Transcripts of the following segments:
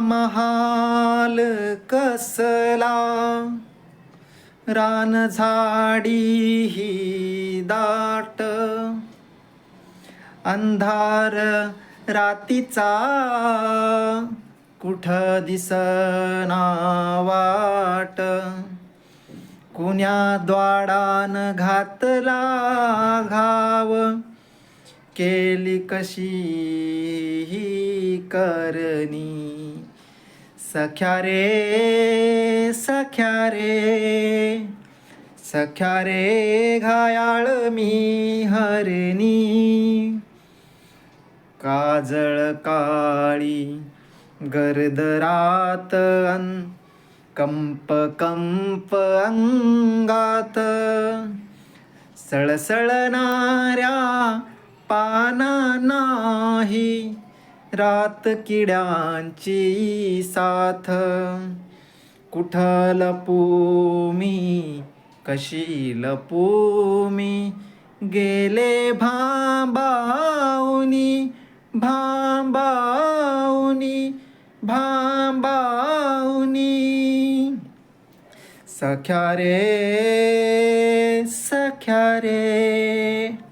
महाल कसला? रान झाडी ही दाट. अंधार रातीचा कुठ दिसना वाट कुण्या द्वाडान घातला घाव? केली कशी ही करणी? सख्या रे सख्या रे सख्या रे घायाळ मी हरणी काजळ काळी गर्दरात अन कंप कंप अंगात. सळसळणाऱ्या पाना नाही रात किड्यांची साथ. कुठ लपू मी कशी लपू मी गेले भांबावनी भांबावनी भांबावनी. सख्या रे सख्या रे.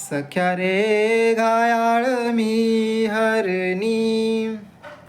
सख्या रे घायाळ मी हरणी.